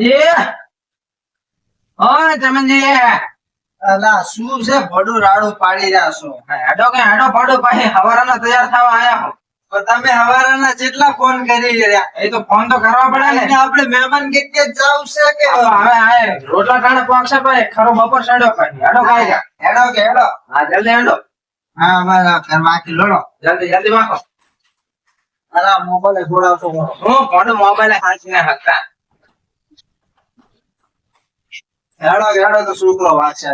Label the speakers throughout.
Speaker 1: ચમનજી ઓય ચમનજી
Speaker 2: અલા શું છે? ભડું રાડું પાડી રહ્યા છો.
Speaker 1: હેડો કે હેડો પાડો. પછી હવારાના તૈયાર થવા આયા હો.
Speaker 2: પણ તમે હવારાના જેટલા ફોન કરી રહ્યા?
Speaker 1: એ તો ફોન તો કરવા પડે ને.
Speaker 2: આપણે મહેમાન કે કે જાવ છે કે?
Speaker 1: હવે હવે રોટલા ટાણે પોકશે ભાઈ ખરો બપોર સાડ્યો ખાઈ હેડો ખાઈ
Speaker 2: હેડો કે હેડો?
Speaker 1: હા જલ્દી હેડો.
Speaker 2: હા અમારા આખી લોડો
Speaker 1: જલ્દી જલ્દી વાકો
Speaker 2: અલા મોબાઈલ જોડાવશો.
Speaker 1: હું ફોન મોબાઈલ હાંચીને હકતા
Speaker 2: હેડો હેડો તો છોકરો વાંચશે.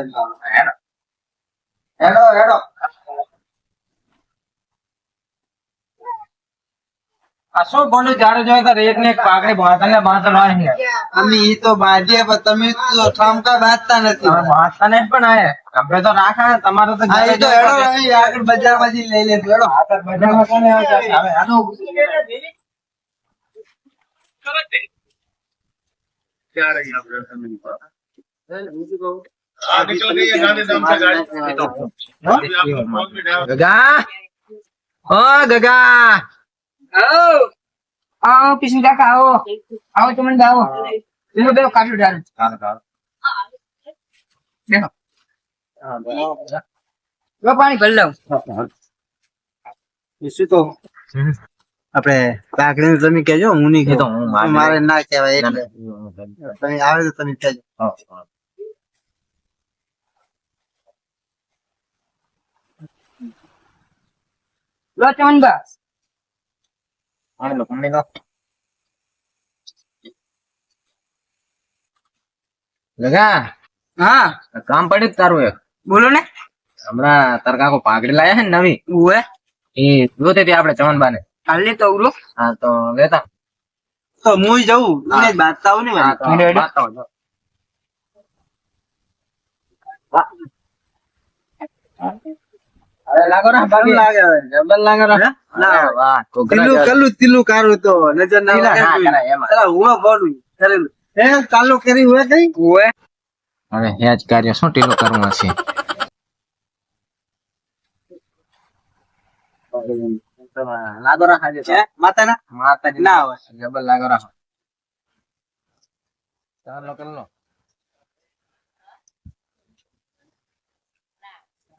Speaker 1: હેડો.
Speaker 2: હેડો હેડો.
Speaker 1: આ શું બોલું જાડો જોયો તો એક ને એક પાકડી બાંધને બાંધવાનો અહીં
Speaker 2: અમે ઈ તો બાંધીએ પણ તમે તો ઠામકા બાંધતા નથી.
Speaker 1: તમે બાંધતાને જ પણ આયે. આપણે તો રાખા ને, તમારે તો
Speaker 2: હા ઈ તો હેડો આગળ બજારમાં જઈને લઈ લેશું હેડો.
Speaker 1: તો બજારમાં કોને આવે? છે? હવે હેડો. ગગા? ઓ ગગા!
Speaker 3: આવો. આવો પીસી કાકા આવો. આવો તમને આવો બેહો બેહો કાઢો ડાલ બેહો. લો પાણી ભરી લઉં.
Speaker 2: શું તો આપણે તમે કેજો હું નહીં
Speaker 1: કેતો તો હું મારે-
Speaker 2: ના કહેવાય એટલે. તમે આવે તો તમે કહેજો.
Speaker 3: લો ચમનબા
Speaker 1: લગા
Speaker 3: હા.
Speaker 1: કામ પડ્યું તારું એક?
Speaker 3: બોલો ને.
Speaker 1: હમણાં તાર કાકો પાઘડી લાયા છે ને નવી?
Speaker 3: ઉવે.
Speaker 1: એ જોતી તે આપણે ચમનબાને
Speaker 3: હાલે તો ઉરો
Speaker 1: હા તો લેતા.
Speaker 2: તો હું જઉં. એને બાત બાંધતા ને
Speaker 1: હા, તો
Speaker 3: હેડો, હેડો.
Speaker 1: લાગો ને બાકી.
Speaker 2: લાગે.
Speaker 1: લાગે ને.
Speaker 2: ના.
Speaker 1: વાહ.
Speaker 2: કારું તો નજર ના લાગે
Speaker 1: એમાં.
Speaker 2: અલા, બોલું કરેલું. હે ચાલુ કરી હોય કઈ?
Speaker 1: હવે. હેજ કાર્ય શું ટીલું કરવું છે લાગો રાખા છે
Speaker 2: હે માતાના?
Speaker 1: માતાજી.
Speaker 2: ના આવે
Speaker 1: જબર લાગો રાખો. ચાલો કરી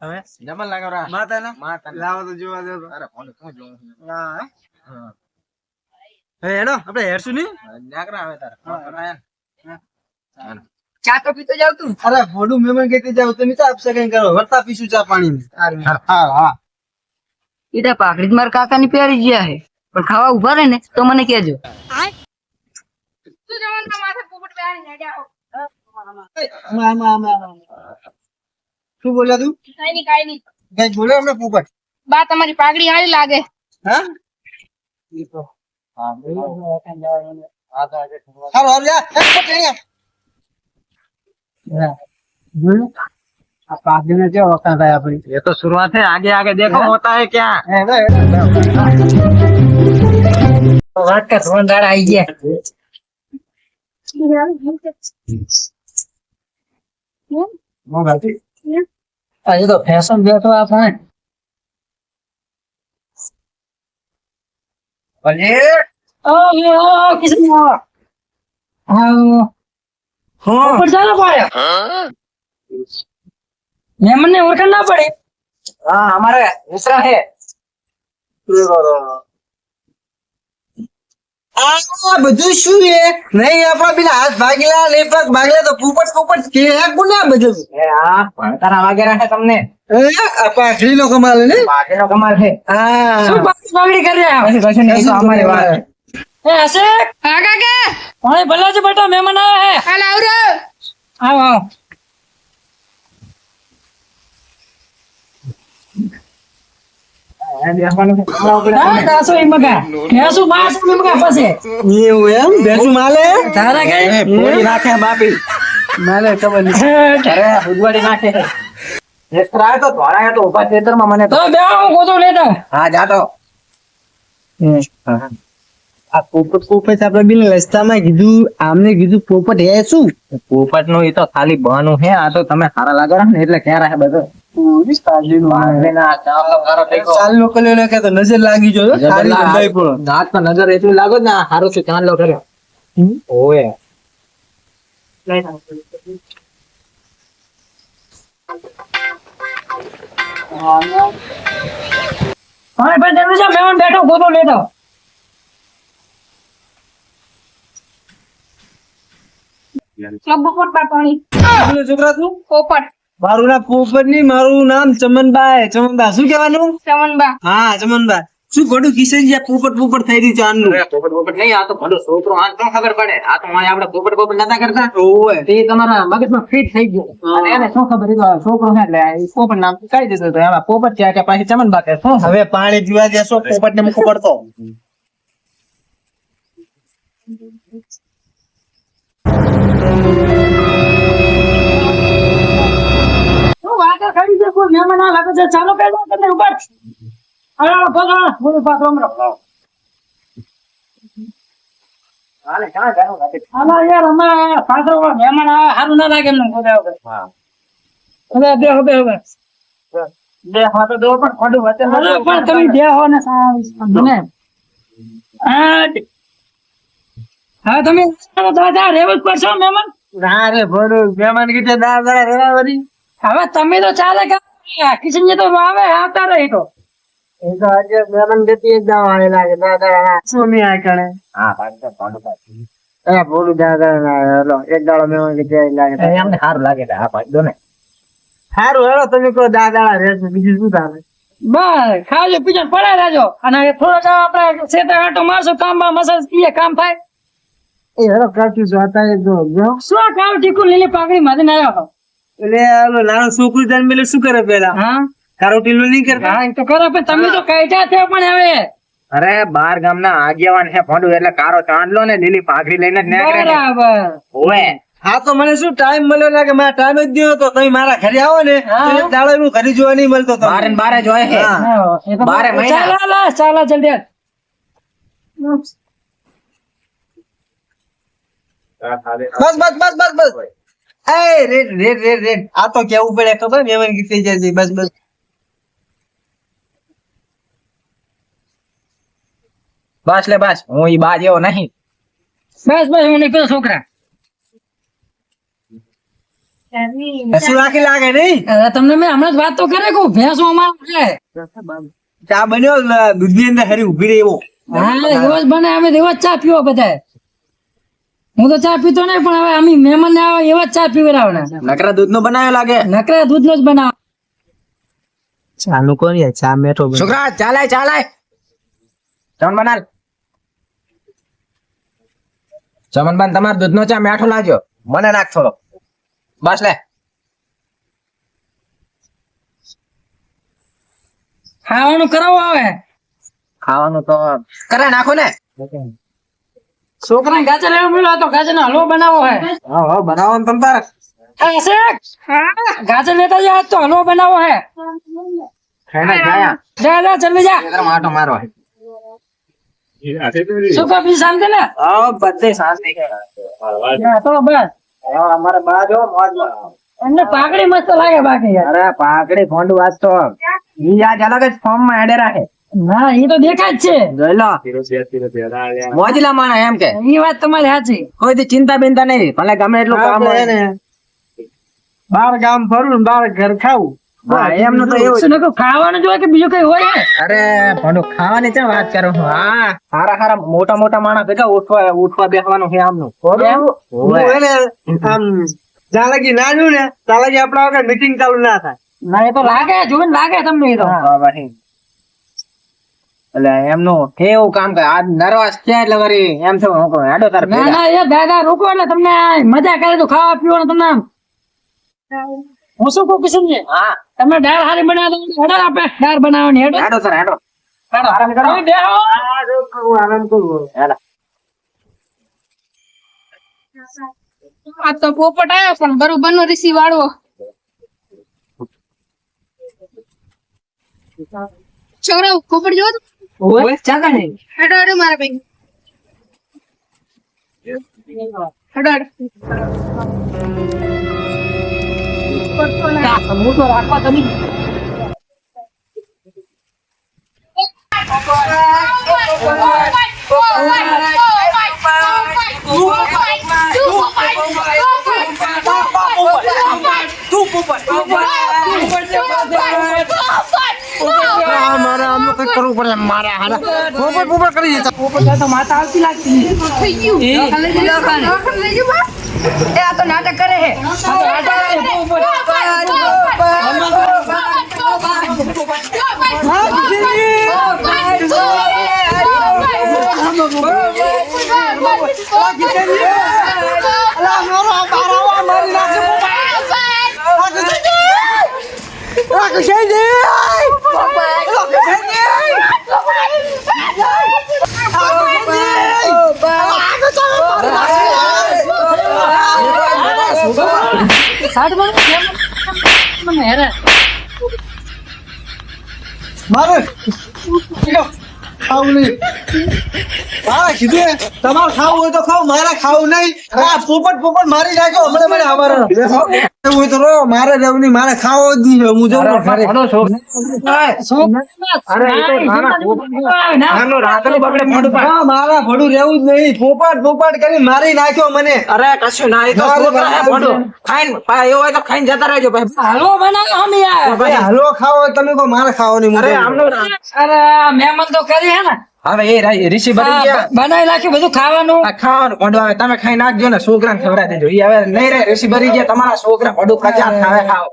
Speaker 2: હવે?
Speaker 1: જબર લાગો રાખ
Speaker 2: માતાના?
Speaker 1: માતાજી.
Speaker 2: લાવો તો જોવા દો
Speaker 1: અરે ફોન શું જોવું
Speaker 2: હા હે? હેડો આપણે હેડશું નહીં?
Speaker 1: જાગરા આવે તારે. ફોન કરાય ને.
Speaker 3: ચા તો પીતો જાવ તું
Speaker 2: અરે જાવ તમે ચા આપશે કઈ કરો? વર્તા પીશું ચા પાણી હા હા
Speaker 3: ઈટા પાકડી મારા કાકા ની પહેરી ગયા હે. પણ ખાવા ઊભા રહે ને તો મને કેજો
Speaker 2: આમાં. શું બોલ્યા તું
Speaker 4: કઈ નહીં કઈ નહીં
Speaker 2: કઈ બોલ્યો હમણાં પોપટ
Speaker 4: બા તમારી પાઘડી હારી લાગે
Speaker 2: હા
Speaker 1: એ તો હા
Speaker 2: હારો હારો જા જોયું આ પાઘડી ને કેવો વખત થાય આપણી
Speaker 1: એ તો શરૂઆત હે આગે આગે દેખો હોતા
Speaker 2: હે ક્યાં
Speaker 3: વાત કે ધોન દાડા આવી ગયા મોબાઈલ આજે તો ફેશન બેઠો આ ફાન ભલે ઓ કિશન આવો. હા. ઉપર ચાલો પાડ્યો મેં મને ઓળખાણ ના પડે. હા અમારે દૂસરા હે
Speaker 2: આ બધું શું છે? નહીં આપડા પેલા હાથ ભાગેલા ને પગ ભાગેલા તો પોપટ પોપટ કે ગુના બધું?
Speaker 1: એ આ વગેરે છે તમને.
Speaker 2: હે? પાઘડી નો કમાલ ને?
Speaker 1: બાકીનો કમાલ છે.
Speaker 2: હા.
Speaker 3: શું બાકી બાગડી કરી રહ્યા
Speaker 1: પછી કશું નહીં, એ તો અમારે વાત.
Speaker 3: એ હશે
Speaker 4: હા, કાકા.
Speaker 3: પાણી ભલા છે બેટા મહેમાન આવ્યા હે.
Speaker 4: હાલ આવરો.
Speaker 3: આવો આવો હા, દાસો ઈ મગા. ભેંસું બાસો ઈ મગા પાસે.
Speaker 2: એવું એમ બેસું માલે
Speaker 3: તારા કઈ?
Speaker 1: પોળી નાખે બાપી
Speaker 2: માલે ખબર નહીં
Speaker 1: અરે ઉજવાડી નાખે એક્સ્ટ્રા આવ્યો તો ધોળા આવ્યો તો ઊભા ખેતરમાં મને
Speaker 3: તો બે હું ગોતો લેતા
Speaker 1: હા જાતો
Speaker 2: આ પોપટ પોપટ આપડે બિન રસ્તામાં કીધું આમને કીધું પોપટ હે શું
Speaker 1: પોપટનું એ તો ખાલી બહાનું હે, આ તો તમે સારા લાગો ને, એટલે ક્યાં રહે બધું? બાંધીના ચાલો સારો
Speaker 2: ચાલ નો કલ્યો કે તો નજર લાગી જો સારી
Speaker 1: લાગ-
Speaker 2: લંબાઈ
Speaker 1: દાંત પર નજર એટલી લાગો ને આ હારું છે ચાંદલો કર્યો ઓએ
Speaker 3: હા ભાઈ તમે જો મહેમાન બેઠો ગોતો લેતો
Speaker 4: ક્લબ ઉપર પાણી
Speaker 2: છોકરા તું
Speaker 4: પોપટ.
Speaker 2: મારું નામ પોપટ નહીં મારું નામ ચમનભાઈ. ચમનભાઈ શું કહેવાનું?
Speaker 4: ચમનબા
Speaker 2: હા ચમનભાઈ. શું ખોટું કિસે ગયા પોપટ પોપટ થઈ રહ્યું છે આનું.
Speaker 1: અરે પોપટ પોપટ નહીં આ તો ભલો છોકરો આ તો ખબર પડે. આ તો મારે આપણે પોપટ પોપટ નતા કરતા.
Speaker 2: ઓવે
Speaker 1: તે તમારા મગજમાં ફિટ થઈ ગયું. અને એને શું ખબર એ તો છોકરો છે એટલે એ પોપટ નામ કહી દીધું તો એમાં પોપટ છે કે પાછી ચમનબા કે શું?
Speaker 2: હવે પાણી પીવા જશો પોપટ ને મૂકો પડતો.
Speaker 3: શું વાતો કરી છે કોઈ મહેમાન આ લાગે છે ચાલો દો તમે અરે
Speaker 1: નથી
Speaker 3: યાર અમે મહેમાન સારું ના લાગે એમને
Speaker 1: હા. બે દો પણ ખોટું વચન
Speaker 3: અરે પણ તમે બેહો ને સાવ મને. હા હા તમે રેવું જ પડશે મહેમાન.
Speaker 2: ના રે ભોડું મહેમાન કીધે દા દાળ રેવા વળી
Speaker 3: હવે તમે તો ચાલે કે કિશન તો આવે આવતા રહી તો
Speaker 2: એ તો આજે મહેમાન ગતિ એક દાવ આને લાગે દાદા નહીં આ કણે
Speaker 1: હા પાછું ખોટું પાછું.
Speaker 2: એ ભોડું ના એક દાડો મહેમાન કીધે લાગે
Speaker 1: એમને સારું લાગે હા ભાઈ દો ને
Speaker 2: સારું હેલો તમે કહો દાળ રહેશે બીજું શું થાય?
Speaker 3: બસ ખાજો પીજો ને રાજો અને થોડોક આપણે સેતે આટો મારશું કામમાં મસાજ કીએ કામ થાય.
Speaker 2: એ હેલો અત્યારે જો જો
Speaker 3: શું કામ ટીકું લીલી પાઘડી માથે ના આવ્યો
Speaker 2: એટલે નાનો નાનું છોકરું એટલે શું કરે પેલા?
Speaker 3: હા?
Speaker 2: કારો ટીલું નહીં કરતા?
Speaker 3: હા તો કરો પણ તમે તો કહેતા છે પણ હવે.
Speaker 1: અરે બાર ગામના આગેવાન છે ફોડું એટલે કારો ચાંદલો ને લીલી પાઘડી લઈને જ નીકળે
Speaker 3: બરાબર.
Speaker 1: ઓવે
Speaker 2: હા તો મને શું ટાઈમ મળ્યો લાગે? મારા ટાઈમ જ દીધો તો તમે મારા ઘરે આવો ને. દાડો હું ઘરે જોવા નહીં મળતો તો
Speaker 1: બારે ને બારે જોય હે
Speaker 2: હા.
Speaker 3: હા, એ તો
Speaker 1: બારે મહિના.
Speaker 3: ચાલો લા, ચાલો જલ્દી.
Speaker 2: બસ બસ બસ બસ બસ. એ રેડ રેડ રેડ રેડ આ તો કેવું પડે ખબર? મહેમાન ગીત થઈ જાય છે. બસ બસ.
Speaker 1: બસ લે બસ. હું ઈ બા જેવો નહીં.
Speaker 3: બસ બસ હું નીકળું છોકરા.
Speaker 2: હસું રાખી લાગે નહીં?
Speaker 3: હવે તમને મેં હમણાં જ વાત તો કરે કહું ભેંસો અમારો છે.
Speaker 2: ચા બન્યો? દૂધની અંદર હરી ઊભી રહી એવો.
Speaker 3: હા એવો જ બને. અમે તો એવો જ ચા પીવો બધા હું તો ચા પીતો નહીં પણ હવે અમે મહેમાન ને આવે એવા ચા પીવડાવે
Speaker 1: નકરા દૂધ નો બનાવ્યો લાગે.
Speaker 3: નકરા દૂધ નો જ બનાવ.
Speaker 2: ચાલુ કરીએ ચા મેઠો
Speaker 1: છોકરા ચાલાય ચાલાય. ચમન બનાલ. ચમન બન તમાર દૂધ નો ચા મેઠો લાગ્યો? મને નાખ થોડો. બસ લે.
Speaker 3: ખાવાનું કરાવો આવે
Speaker 1: ખાવાનું તો કરે નાખો ને.
Speaker 3: છોકરા ગાજર લેવા મળ્યો તો ગાજર નો હલવો બનાવો હે.
Speaker 2: હા હા બનાવો ને તમ તાર.
Speaker 3: હા ગાજર લેતા જા તો હલવો બનાવો હે.
Speaker 1: ખાઈને જાયા
Speaker 3: જા જા જલ્દી જા.
Speaker 1: ખેતરમાં માટો મારો
Speaker 3: શું કા બી શાંતિ ને?
Speaker 1: હા બધે શાંતિ
Speaker 3: હા, તો બસ.
Speaker 1: અમારે બા જો મોજ
Speaker 3: એમને પાકડી મસ્ત લાગે બાકી
Speaker 1: અરે પાકડી ફોંડ તો ઈ આજ અલગ જ ફોર્મમાં એડે રાખે.
Speaker 3: ના એ તો દેખાય જ છે.
Speaker 1: મોજલા માણસ એમ કે.
Speaker 3: એ વાત તમારી સાચી.
Speaker 1: કોઈ ચિંતા બિંતા નહીં. ભલે ગમે એટલું કામ હોય.
Speaker 2: ને બાર ગામ ફરું બાર ઘર ખાવું.
Speaker 1: એમનું તો એવું
Speaker 3: શું ખાવાનું જોઈએ કે બીજું કઈ હોય
Speaker 1: અરે ભંડુ ખાવાની છે વાત કરો હા. સારા સારા મોટા મોટા માણસ ભેગા ઉઠવા ઉઠવા બેસવાનું છે આમનું.
Speaker 2: આમ જ્યાં ના જોઉં ને ત્યાં લગી આપણા વગર મીટિંગ ચાલુ ના થાય.
Speaker 3: ના એ તો લાગે જોઈને લાગે તમને એ તો.
Speaker 1: એટલે એમનું કેવું કામ કરે. આજ નર્વસ છે એટલે વળી એમ છે હું કહું હેડો તાર
Speaker 3: ના ના એ દાદા રોકો એટલે તમને મજા કરે તો ખાવા પીવાનું તમને હું શું કહું કિશન
Speaker 1: હા.
Speaker 3: તમે દાળ હારી બનાવી હેડો આપે દાળ બનાવવાની હેડો.
Speaker 1: હેડો સર હેડો.
Speaker 3: હેડો આરામ કરો. બેહો.
Speaker 2: આ જો આરામ કરું
Speaker 1: હેડો
Speaker 4: આ તો પોપટ આવ્યો પણ બરોબર નો રીસી વાળવો છોકરા પોપટ જોવો?
Speaker 3: ઓય ચાકા ને
Speaker 4: હેડો હેડો મારા
Speaker 3: તમે
Speaker 2: કરવું મારા હારા પોપટ પોપટ કરી જતા
Speaker 3: પોપટ તો માતા આવતી લાગતી
Speaker 4: થઈ ગયું લઈ બા.
Speaker 3: એ આ તો નાટક કરે હે
Speaker 2: મારે એ, તમારે ખાવું હોય તો ખાવ મારે ખાવું નહીં. પોપટ પોપટ મારી નાખ્યો હમણાં મને અમારે તો મારે ખાવો જ નહીં હું મારા ભડું રહેવું જ નહીં. પોપટ પોપટ કરી મારી નાખ્યો મને.
Speaker 1: અરે કશું ના. ખાઈને એવું હોય તો ખાઈને જતા રહેજો ભાઈ.
Speaker 3: હાલવો બનાવો અમે યાર.
Speaker 2: ભાઈ હાલો ખાવો તમે કહો મારે ખાવો નહીં
Speaker 1: અરે
Speaker 2: જાઉં.
Speaker 3: અરે મહેમાન તો કરી હે ને.
Speaker 1: હવે એ ઋષિ બની ગયા.
Speaker 3: બનાવી નાખ્યું બધું ખાવાનું.
Speaker 1: ખાવાનું ભંડો આવે તમે ખાઈ નાખજો ને છોકરાને ખવડાવી દેજો. એ હવે નહીં રે ઋષિ ભરી ગયા તમારા છોકરા ભડું પ્રજા ખાવે ખાવ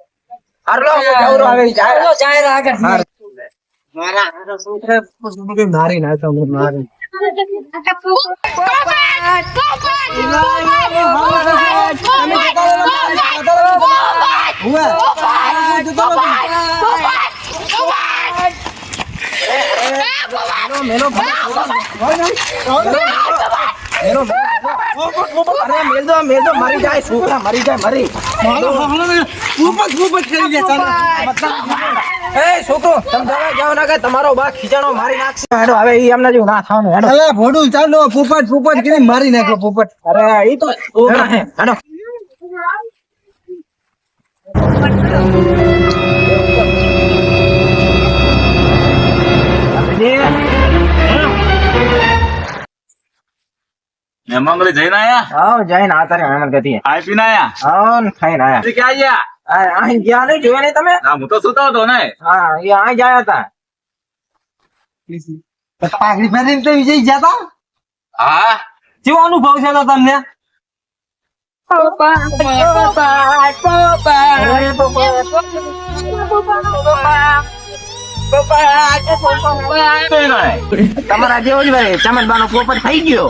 Speaker 1: હારલો ગૌરવ આવે જાય.
Speaker 3: જાય આગળ.
Speaker 1: મારા છોકરા. મારી નાખો મારી. અરે મેલ દો મેલ દો. મરી જાય છોકરા મરી જાય મરી.
Speaker 2: પોપટ પોપટ કરી દે ચાલો.
Speaker 1: એ છોકરો તમે દવા જાઓ ના કે તમારો બા ખીચાણો મારી નાખશે. હેડો હવે ઈ એમના જેવું ના થવાનું હેડો.
Speaker 2: અલા ભોડું ચાલો ફૂફટ ફૂફટ કરી મારી નાખ્યો ફૂફટ.
Speaker 1: અરે ઈ તો હેડો.
Speaker 5: મહેમાન જઈને આયા?
Speaker 1: આવ જઈને આ તારે હેમંત ગતિ
Speaker 5: આઈ પીને આયા?
Speaker 1: આવ ને ખાઈને આયા.
Speaker 5: કે આયા
Speaker 1: આ ગયા નહીં જોયા નહીં તમે?
Speaker 5: હા હું તો સુતો હતો ને.
Speaker 1: હા એ આ ગયા હતા.
Speaker 2: પાઘડી પહેરીને તો વિજય જતા
Speaker 5: હા?
Speaker 2: કેવો અનુભવ છે તો તમને.
Speaker 1: તમારા જેવો જ ભાઈ ચમનબાનો પોપટ થઈ ગયો.